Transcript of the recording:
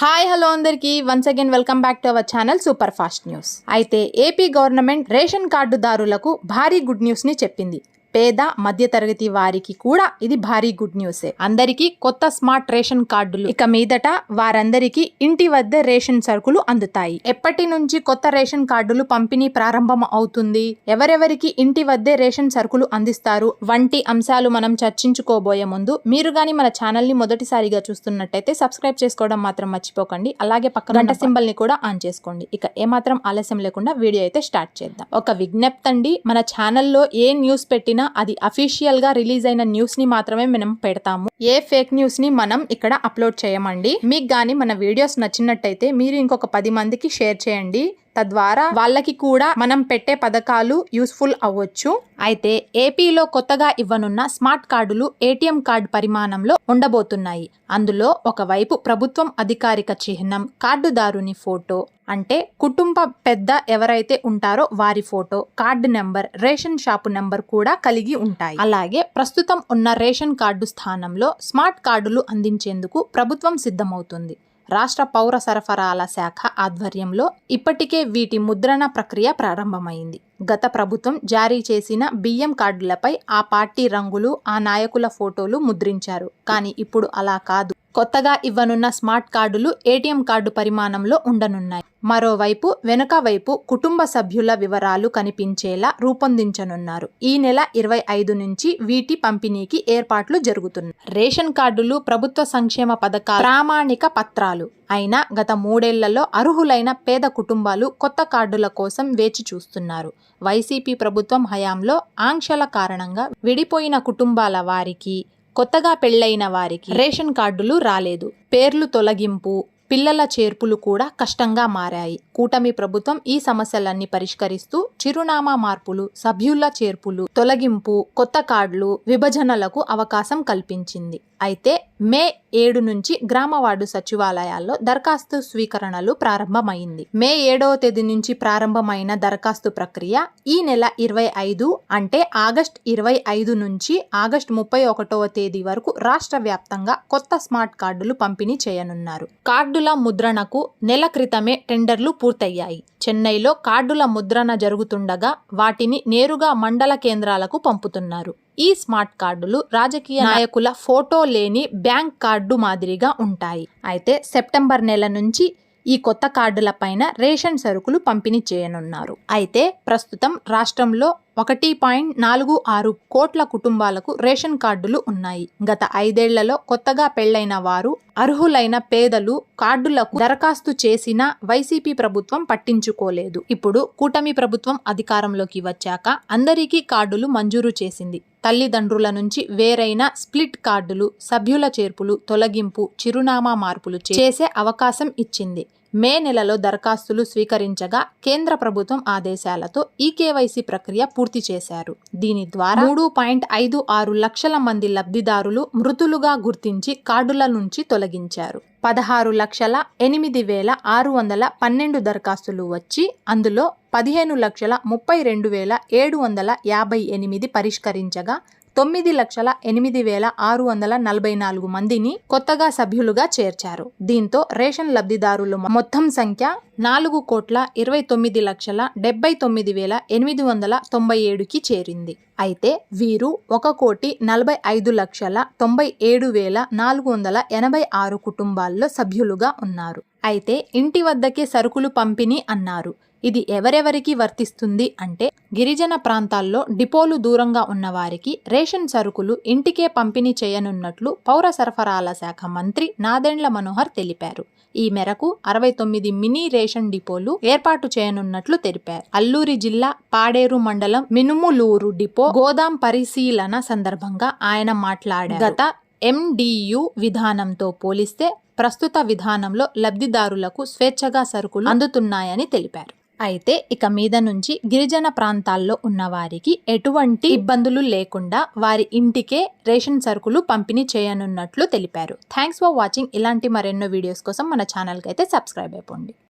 Hi hello అందరికీ. Once again welcome back to our channel super fast news అయితే AP government ration కార్డుదారులకు భారీ good న్యూస్ని చెప్పింది. పేద మధ్యతరగతి వారికి కూడా ఇది భారీ గుడ్ న్యూసే. అందరికీ కొత్త స్మార్ట్ రేషన్ కార్డులు. ఇక మీదట వారందరికీ ఇంటి వద్ద రేషన్ సరుకులు అందుతాయి. ఎప్పటి నుంచి కొత్త రేషన్ కార్డులు పంపిణీ ప్రారంభం అవుతుంది? ఎవరెవరికి ఇంటి వద్దే రేషన్ సరుకులు అందిస్తారు? వంటి అంశాలు మనం చర్చించుకోబోయే ముందు మీరు గాని మన ఛానల్ని మొదటిసారిగా చూస్తున్నట్టయితే సబ్స్క్రైబ్ చేసుకోవడం మాత్రం మర్చిపోకండి. అలాగే పక్క గంట సింబల్ని కూడా ఆన్ చేసుకోండి. ఇక ఏమాత్రం ఆలస్యం లేకుండా వీడియో అయితే స్టార్ట్ చేద్దాం. ఒక విజ్ఞప్తి అండి మన ఛానల్లో ఏ న్యూస్ పెట్టినా అది అఫీషియల్గా రిలీజ్ అయిన న్యూస్ని మాత్రమే మనం పెడతాము. ఏ ఫేక్ న్యూస్ని మనం ఇక్కడ అప్లోడ్ చేయమండి? మీకు గాని మన వీడియోస్ నచ్చినట్టయితే మీరు ఇంకొక పది మందికి షేర్ చేయండి. తద్వారా వాళ్ళకి కూడా మనం పెట్టే పథకాలు యూస్ఫుల్ అవ్వచ్చు. అయితే ఏపీలో కొత్తగా ఇవ్వనున్న స్మార్ట్ కార్డులు ఏటీఎం కార్డు పరిమాణంలో ఉండబోతున్నాయి. అందులో ఒకవైపు ప్రభుత్వం అధికారిక చిహ్నం కార్డుదారుని ఫోటో అంటే కుటుంబ పెద్ద ఎవరైతే ఉంటారో వారి photo card number ration shop number కూడా కలిగి ఉంటాయి. అలాగే ప్రస్తుతం ఉన్న రేషన్ కార్డు స్థానంలో స్మార్ట్ కార్డులు అందించేందుకు ప్రభుత్వం సిద్ధమవుతుంది. రాష్ట్ర పౌర సరఫరాల శాఖ ఆధ్వర్యంలో ఇప్పటికే వీటి ముద్రణ ప్రక్రియ ప్రారంభమైంది. గత ప్రభుత్వం జారీ చేసిన బియ్యం కార్డులపై ఆ పార్టీ రంగులు ఆ నాయకుల ఫోటోలు ముద్రించారు. కానీ ఇప్పుడు అలా కాదు. కొత్తగా ఇవ్వనున్న స్మార్ట్ కార్డులు ఏటీఎం కార్డు పరిమాణంలో ఉండనున్నాయి. మరోవైపు వెనుక వైపు కుటుంబ సభ్యుల వివరాలు కనిపించేలా రూపొందించనున్నారు. ఈ నెల ఇరవై ఐదు నుంచి వీటి పంపిణీకి ఏర్పాట్లు జరుగుతున్నాయి. రేషన్ కార్డులు ప్రభుత్వ సంక్షేమ పథకాలు ప్రామాణిక పత్రాలు అయినా గత మూడేళ్ళలో అర్హులైన పేద కుటుంబాలు కొత్త కార్డుల కోసం వేచి చూస్తున్నారు. వైసీపీ ప్రభుత్వం హయాంలో ఆంక్షల కారణంగా విడిపోయిన కుటుంబాల వారికి కొత్తగా పెళ్ళైన వారికి రేషన్ కార్డులు రాలేదు. పేర్లు తొలగింపు పిల్లల చేర్పులు కూడా కష్టంగా మారాయి. కూటమి ప్రభుత్వం ఈ సమస్యలన్నీ పరిష్కరిస్తూ చిరునామా మార్పులు సభ్యుల చేర్పులు తొలగింపు కొత్త కార్డులు విభజనలకు అవకాశం కల్పించింది. అయితే మే ఏడు నుంచి గ్రామవార్డు సచివాలయాల్లో దరఖాస్తు స్వీకరణలు ప్రారంభమైంది. మే ఏడవ తేదీ నుంచి ప్రారంభమైన దరఖాస్తు ప్రక్రియ ఈ నెల ఇరవై ఐదు అంటే ఆగస్ట్ ఇరవై ఐదు నుంచి ఆగస్ట్ ముప్పై ఒకటవ తేదీ వరకు రాష్ట్ర వ్యాప్తంగా కొత్త స్మార్ట్ కార్డులు పంపిణీ చేయనున్నారు. కార్డుల ముద్రణకు నెల క్రితమే టెండర్లు పూర్తయ్యాయి. చెన్నైలో కార్డుల ముద్రణ జరుగుతుండగా వాటిని నేరుగా మండల కేంద్రాలకు పంపుతున్నారు. ఈ స్మార్ట్ కార్డులు రాజకీయ నాయకుల ఫోటో లేని బ్యాంక్ కార్డు మాదిరిగా ఉంటాయి. అయితే సెప్టెంబర్ నెల నుంచి ఈ కొత్త కార్డుల పైన రేషన్ సరుకులు పంపిణీ చేయనున్నారు. అయితే ప్రస్తుతం రాష్ట్రంలో ఒకటి పాయింట్ నాలుగు ఆరు కోట్ల కుటుంబాలకు రేషన్ కార్డులు ఉన్నాయి. గత ఐదేళ్ళలో కొత్తగా పెళ్ళైన వారు అర్హులైన పేదలు కార్డులకు దరఖాస్తు చేసిన వైసీపీ ప్రభుత్వం పట్టించుకోలేదు. ఇప్పుడు కూటమి ప్రభుత్వం అధికారంలోకి వచ్చాక అందరికీ కార్డులు మంజూరు చేసింది. తల్లిదండ్రుల నుంచి వేరైన స్ప్లిట్ కార్డులు సభ్యుల చేర్పులు తొలగింపు చిరునామా మార్పులు చేసే అవకాశం ఇచ్చింది. మే నెలలో దరఖాస్తులు స్వీకరించగా కేంద్ర ప్రభుత్వం ఆదేశాలతో ఈ కేవైసీ ప్రక్రియ పూర్తి చేశారు. దీని ద్వారా మూడు పాయింట్ ఐదు ఆరు లక్షల మంది లబ్ధిదారులు మృతులుగా గుర్తించి కార్డుల నుంచి తొలగించారు. పదహారు లక్షల ఎనిమిది వేల ఆరు వందల పన్నెండు దరఖాస్తులు వచ్చి అందులో పదిహేను లక్షల ముప్పై రెండు వేల ఏడు వందల యాభై ఎనిమిది పరిష్కరించగా తొమ్మిది లక్షల ఎనిమిది వేల ఆరు వందల నలభై నాలుగు మందిని కొత్తగా సభ్యులుగా చేర్చారు. దీంతో రేషన్ లబ్ధిదారులు మొత్తం సంఖ్య నాలుగు కోట్ల ఇరవై తొమ్మిది లక్షల డెబ్బై తొమ్మిది వేల ఎనిమిది వందల తొంభై ఏడుకి చేరింది. అయితే వీరు ఒక కోటి నలభై ఐదు లక్షల తొంభై ఏడు వేల నాలుగు వందల ఎనభై ఆరు కుటుంబాల్లో సభ్యులుగా ఉన్నారు. అయితే ఇంటి వద్దకే సరుకులు పంపిణీ అన్నారు. ఇది ఎవరెవరికి వర్తిస్తుంది అంటే గిరిజన ప్రాంతాల్లో డిపోలు దూరంగా ఉన్న వారికి రేషన్ సరుకులు ఇంటికే పంపిణీ చేయనున్నట్లు పౌర సరఫరాల శాఖ మంత్రి నాదెండ్ల మనోహర్ తెలిపారు. ఈ మేరకు అరవై తొమ్మిది మినీ రేషన్ డిపోలు ఏర్పాటు చేయనున్నట్లు తెలిపారు. అల్లూరి జిల్లా పాడేరు మండలం మినుములూరు డిపో గోదాం పరిశీలన సందర్భంగా ఆయన మాట్లాడారు. గత ఎండియు విధానంతో పోలిస్తే ప్రస్తుత విధానంలో లబ్ధిదారులకు స్వేచ్ఛగా సరుకులు అందుతున్నాయని తెలిపారు. అయితే ఇక మీద నుంచి గిరిజన ప్రాంతాల్లో ఉన్న వారికి ఎటువంటి ఇబ్బందులు లేకుండా వారి ఇంటికే రేషన్ సరుకులు పంపిణీ చేయనున్నట్లు తెలిపారు. థ్యాంక్స్ ఫర్ వాచింగ్ ఇలాంటి మరెన్నో వీడియోస్ కోసం మన ఛానల్కి అయితే సబ్స్క్రైబ్ అయిపోండి.